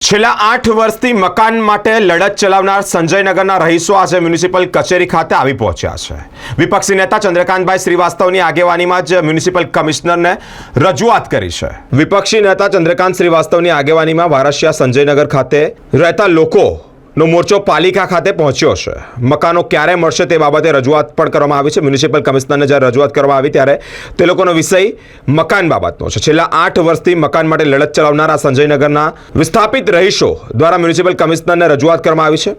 છેલ્લા આઠ વર્ષથી મકાન માટે લડત ચલાવનાર સંજયનગરના રહીશો આજે મ્યુનિસિપલ કચેરી ખાતે આવી પહોંચ્યા છે. વિપક્ષી નેતા ચંદ્રકાંતભાઈ શ્રીવાસ્તવની આગેવાનીમાં જ મ્યુનિસિપલ કમિશનરને રજૂઆત કરી છે. વિપક્ષી નેતા ચંદ્રકાંત શ્રીવાસ્તવની આગેવાનીમાં વારસિયા સંજયનગર ખાતે રહેતા લોકોનો મોરચો પાલિકા ખાતે પહોંચ્યો છે. મકાનો ક્યારે મળશે તે બાબતે રજૂઆત પણ કરવામાં આવી છે. મ્યુનિસિપલ કમિશનરને જ્યારે રજૂઆત કરવામાં આવી ત્યારે તે લોકોનો વિષય મકાન બાબતનો છે. છેલ્લા આઠ વર્ષથી મકાન માટે લડત ચલાવનારા સંજયનગરના વિસ્થાપિત રહીશો દ્વારા મ્યુનિસિપલ કમિશનરને રજૂઆત કરવામાં આવી છે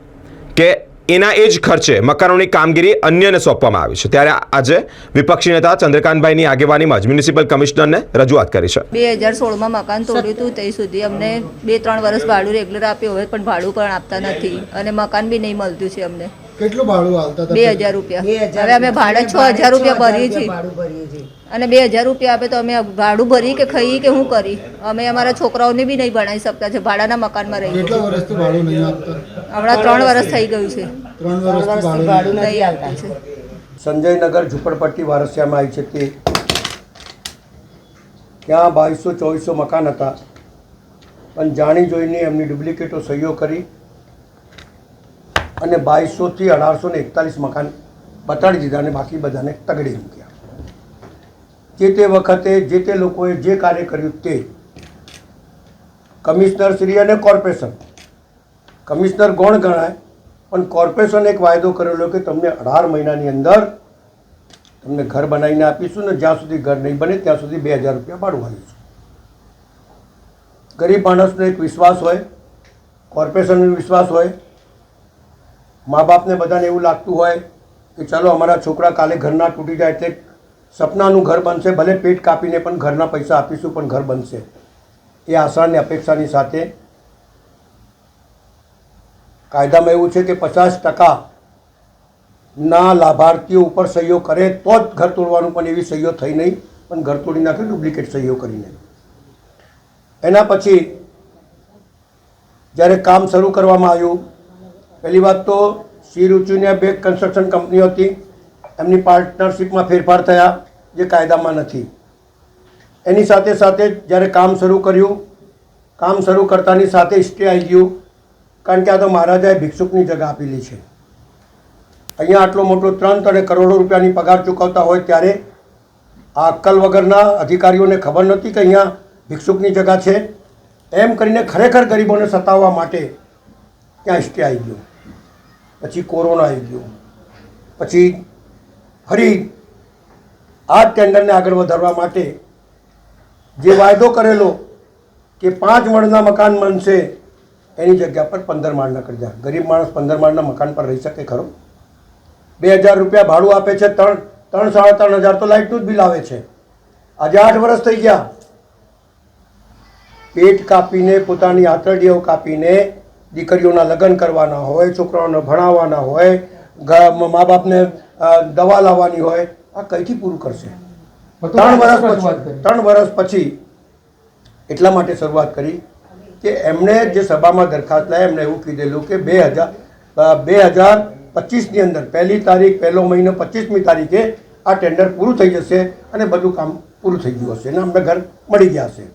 કે એના એ જ ખર્ચે મકાનોની કામગીરી અન્યને સોંપવામાં આવી છે. ત્યારે આજે વિપક્ષી નેતા ચંદ્રકાંતભાઈની આગેવાનીમાં જ મ્યુનિસિપલ કમિશનરને રજૂઆત કરી છે. બે હજાર સોળમાં મકાન તોડ્યું હતું તે સુધી અમને બે ત્રણ વર્ષ ભાડું રેગ્યુલર આપ્યું, હવે પણ ભાડું પણ આપતા નથી અને મકાન બી નહીં મળતું છે અમને. કેટલું ભાડું હાલતા હતા બે હજાર રૂપિયા. હવે અમે ભાડા છ હજાર રૂપિયા ભરીએ છીએ. અને બે હજાર રૂપિયા આપે તો અમે ભાડું ભરી કે ખાઈ કે શું કરી? અમે અમારા છોકરાઓને બી નહીં ભણાવી શકતા છે ભાડાના મકાનમાં રહીએ કેટલા વર્ષથી ભાડું નહીં આપતા? હમણાં ત્રણ વર્ષ થઈ ગયું છે. ત્રણ વર્ષથી ભાડું નહીં આવતા છે સંજયનગર ઝુંપડપટ્ટી વારસિયામાં આવી છે તે ત્યાં બાવીસો ચોવીસો મકાન હતા? પણ જાણી જોઈને એમની ડુપ્લિકેટો સહીઓ કરી અને બાવીસોથી અઢારસો ને એકતાલીસ મકાન બતાડી દીધા અને બાકી બધાને તગડી મૂક્યા. જે તે વખતે જે તે લોકોએ જે કાર્ય કર્યું તે કમિશનર શ્રી અને કોર્પોરેશન. કમિશનર ગૌણ ગણાય, પણ કોર્પોરેશન એક વાયદો કરેલો કે તમને અઢાર મહિનાની અંદર તમને ઘર બનાવીને આપીશું ને જ્યાં સુધી ઘર નહીં બને ત્યાં સુધી બે હજાર રૂપિયા ભાડું આપીશું ગરીબ માણસનો એક વિશ્વાસ હોય, કોર્પોરેશનનો વિશ્વાસ હોય મા બાપને બધાને એવું લાગતું હોય કે ચાલો અમારા છોકરા કાલે ઘરના તૂટી જાય તે સપનાનું ઘર બનશે, ભલે પેટ કાપીને પણ ઘરના પૈસા આપીશું, પણ ઘર બનશે. એ આશા અને અપેક્ષાની સાથે કાયદામાં એવું છે કે પચાસ ટકા ના લાભાર્થીઓ ઉપર સહીઓ કરે તો જ ઘર તોડવાનું પણ એવી સહીઓ થઈ નહીં, પણ ઘર તોડી નાખે ડુપ્લિકેટ સહીઓ કરીને. એના પછી જ્યારે કામ શરૂ કરવામાં આવ્યું પહેલી વાત તો શ્રી રુચિને બે કન્સ્ટ્રક્શન કંપનીઓ હતી. એમની પાર્ટનરશિપમાં ફેરફાર થયા, જે કાયદામાં નથી. એની સાથે સાથે જ્યારે કામ શરૂ કર્યું, કામ શરૂ કરતાની સાથે સ્ટે આવી ગયું, કારણ કે આ તો મહારાજાએ ભિક્ષુકની જગા આપેલી છે. અહીંયા આટલો મોટો ત્રણ ત્રણ કરોડો રૂપિયાની પગાર ચૂકવતા હોય ત્યારે આ અક્કલ વગરના અધિકારીઓને ખબર નહોતી કે અહીંયા ભિક્ષુકની જગા છે. એમ કરીને ખરેખર ગરીબોને સતાવવા માટે ત્યાં સ્ટે આવી ગયો. પછી કોરોના આવી ગયો. પછી ફરી આ ટેન્ડરને આગળ વધારવા માટે જે વાયદો કરેલો કે પાંચ માળના મકાન બનશે, એની જગ્યા પર પંદર માળના કરી દે. ગરીબ માણસ પંદર માળના મકાન પર રહી શકે, ખરો? બે હજાર રૂપિયા ભાડું આપે છે, ત્રણ ત્રણ સાડા ત્રણ હજાર તો લાઇટનું જ બિલ આવે છે. આજે આઠ વર્ષ થઈ ગયા. પેટ કાપીને, પોતાની આંતરડીઓ કાપીને દીકરીઓના લગ્ન કરવાના હોય છોકરાઓને ભણાવવાના હોય મા બાપને દવા લાવવાની હોય આ કઈથી પૂરું કરશે? ત્રણ વર્ષ પછી ત્રણ વર્ષ પછી એટલા માટે શરૂઆત કરી કે એમણે જે સભામાં દરખાસ્ત લાવી એમણે એવું કીધેલું કે બે હજાર બે હજાર પચીસની અંદર પહેલી તારીખ પહેલો મહિનો પચીસમી તારીખે આ ટેન્ડર પૂરું થઈ જશે અને બધું કામ પૂરું થઈ ગયું હશે અને અમને ઘર મળી ગયા હશે.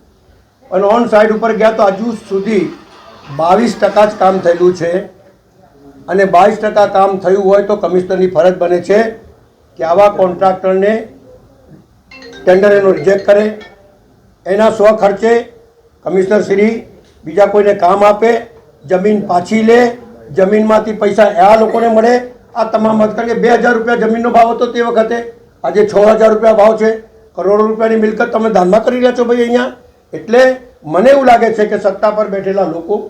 અને ઓન સાઇડ ઉપર ગયા તો હજુ સુધી બાવીસ ટકા જ કામ થયેલું છે અને બાવીસ ટકા કામ થયું હોય તો કમિશનરની ફરજ બને છે કે આવા કોન્ટ્રાક્ટરને ટેન્ડર એનો રિજેક્ટ કરે. એના સ્વ ખર્ચે કમિશનર શ્રી બીજા કોઈને કામ આપે, જમીન પાછી લે, જમીનમાંથી પૈસા આ લોકોને મળે. આ તમામ કારણ કે બે હજાર રૂપિયા જમીનનો ભાવ હતો તે વખતે. આજે છ હજાર રૂપિયા ભાવ છે. કરોડો રૂપિયાની મિલકત તમે ધ્યાનમાં કરી રહ્યા છો ભાઈ અહીંયા. એટલે મને એવું લાગે છે કે સત્તા પર બેઠેલા લોકો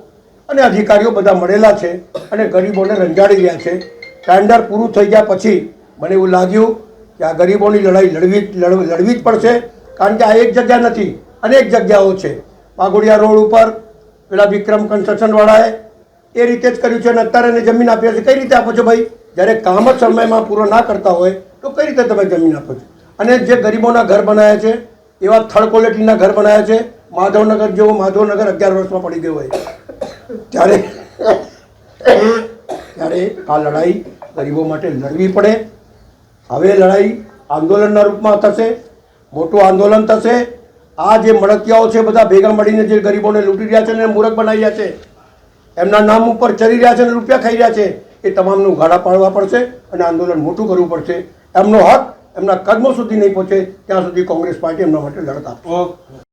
અને અધિકારીઓ બધા મળેલા છે અને ગરીબોને રંજાડી રહ્યા છે. ટેન્ડર પૂરું થઈ ગયા પછી મને એવું લાગ્યું કે આ ગરીબોની લડાઈ લડવી લડ- લડવી જ પડશે, કારણ કે આ એક જગ્યા નથી, અનેક જગ્યાઓ છે. પાગોડિયા રોડ ઉપર પેલા વિક્રમ કન્સ્ટ્રક્શનવાળાએ એ રીતે જ કર્યું છે અને અત્યારે એને જમીન આપી છે. કઈ રીતે આપો છો ભાઈ? જ્યારે કામ જ સમયમાં પૂરો ના કરતા હોય, તો કઈ રીતે તમે જમીન આપો છો? અને જે ગરીબોના ઘર બનાવ્યા છે, એવા થર્ડ ક્વોલિટીના ઘર બનાવ્યા છે. માધવનગર જેવો માધવનગર અગિયાર વર્ષમાં પડી ગયો હોય. ત્યારે ત્યારે આ લડાઈ ગરીબો માટે લડવી પડે. હવે લડાઈ આંદોલનના રૂપમાં થશે, મોટું આંદોલન થશે. આ જે મળતિયાઓ છે બધા ભેગા મળીને જે ગરીબોને લૂંટી રહ્યા છે અને મૂરખ બનાવી રહ્યા છે, એમના નામ ઉપર ચરી રહ્યા છે અને રૂપિયા ખાઈ રહ્યા છે, એ તમામનું ગાળા પાડવા પડશે અને આંદોલન મોટું કરવું પડશે. એમનો હક એમના કદમો સુધી નહીં પહોંચે, ત્યાં સુધી કોંગ્રેસ પાર્ટી એમના માટે લડત આપશે.